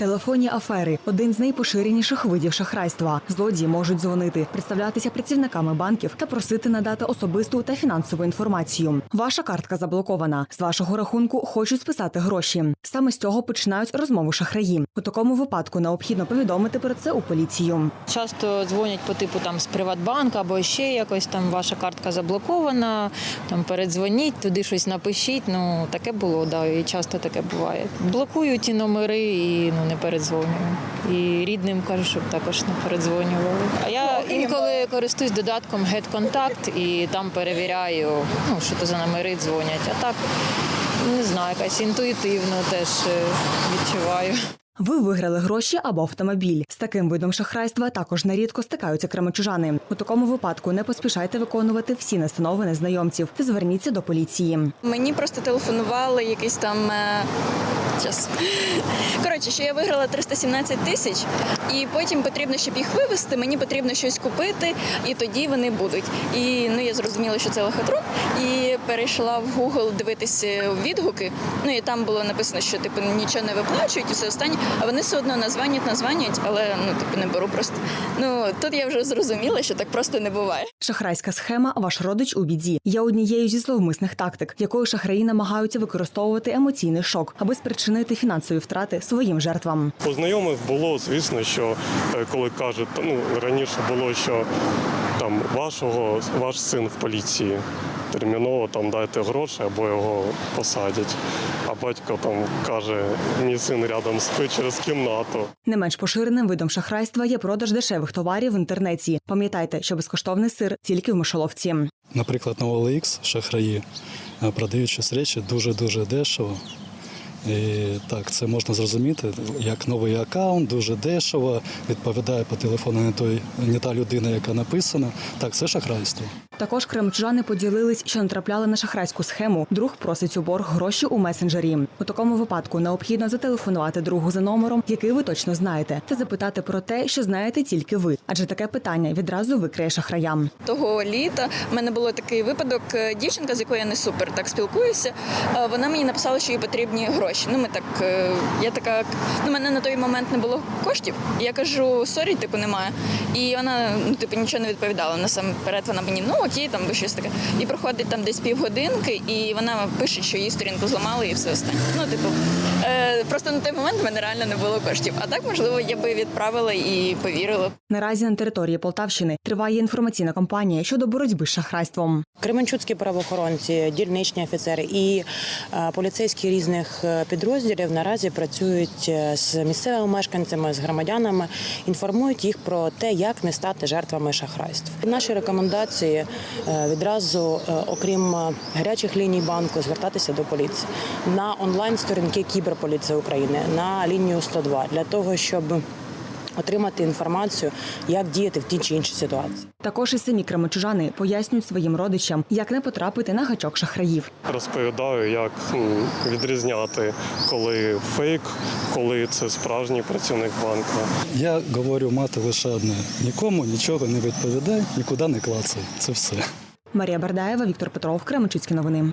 Телефонні афери один з найпоширеніших видів шахрайства. Злодії можуть дзвонити, представлятися працівниками банків та просити надати особисту та фінансову інформацію. Ваша картка заблокована. З вашого рахунку хочуть списати гроші. Саме з цього починають розмову шахраї. У такому випадку необхідно повідомити про це у поліцію. Часто дзвонять по типу там з Приватбанка або ще якось там ваша картка заблокована. Там передзвоніть, туди щось напишіть. Ну таке було, да, і часто таке буває. Блокую ті номери і ну не передзвонюю. І рідним кажу, щоб також не передзвонювали. А я інколи користуюсь додатком GetContact і там перевіряю, ну що то за номери дзвонять. А так не знаю, якась інтуїтивно теж е, відчуваю. Ви виграли гроші або автомобіль. З таким видом шахрайства також нерідко стикаються кремечужани. У такому випадку не поспішайте виконувати всі настанови незнайомців зверніться до поліції. Мені просто телефонували якийсь там. е, Час. Коротше, що я виграла 317 тисяч, і потім потрібно, щоб їх вивезти, мені потрібно щось купити, і тоді вони будуть. І ну я зрозуміла, що це лохотрон, і перейшла в Google дивитися відгуки. Ну і там було написано, що типу нічого не виплачують, і все останнє. А вони все одно названять, названять, але ну типу не беру просто. Ну тут я вже зрозуміла, що так просто не буває. Шахрайська схема Ваш родич у біді є однією зі зловмисних тактик, якою шахраї намагаються використовувати емоційний шок, аби спричинити фінансові втрати своїм жертвам. Познайомих було, звісно, що е, коли кажуть, ну раніше було, що там вашого ваш син в поліції. Терміново там дайте гроші або його посадять. А батько там каже: мій син рядом спить через кімнату. Не менш поширеним видом шахрайства є продаж дешевих товарів в інтернеті. Пам'ятайте, що безкоштовний сир тільки в мишоловці. Наприклад, на OLX шахраї е, продають щось речі дуже-дуже дешево. І так, це можна зрозуміти як новий аккаунт, дуже дешево, відповідає по телефону не той, не та людина, яка написана. Так, це шахрайство. Також кремчужани поділились, що натрапляли на шахрайську схему. Друг просить у борг гроші у месенджері. У такому випадку необхідно зателефонувати другу за номером, який ви точно знаєте, та запитати про те, що знаєте тільки ви, адже таке питання відразу викриє шахраям. того літа в мене було такий випадок. Дівчинка, з якою я не супер так спілкуюся, е, вона мені написала, що їй потрібні гроші. Ну, ми так, е, я така, ну, в мене на той момент не було коштів. І Я кажу, сорі, типу, немає. І вона, ну, типу, нічого не відповідала. Насамперед вона мені, ну окей, там би щось таке. І проходить там десь півгодинки, і вона пише, що її сторінку зламали і все останнє. Ну, типу, е, просто на той момент в мене реально не було коштів. А так, можливо, я би відправила і повірила. Наразі на території Полтавщини триває інформаційна кампанія щодо боротьби з шахрайством. Кременчуцькі правоохоронці, дільничні офіцери і е, поліцейські різних е, підрозділів наразі працюють е, з місцевими мешканцями, з громадянами, інформують їх про те, як не стати жертвами шахрайств. Наші рекомендації е, відразу, е, окрім гарячих ліній банку, звертатися до поліції на онлайн-сторінки Кіберполіції України, на лінію 102 для того, щоб отримати інформацію, як діяти в тій чи іншій ситуації. Також і самі кремечужани пояснюють своїм родичам, як не потрапити на гачок шахраїв. Розповідаю, як відрізняти, коли фейк, коли це справжній працівник банку. Я говорю мати лише одне: нікому нічого не відповідай, нікуди не клацай. Це все. Марія Бардаєва, Віктор Петров, Кременчуцькі новини.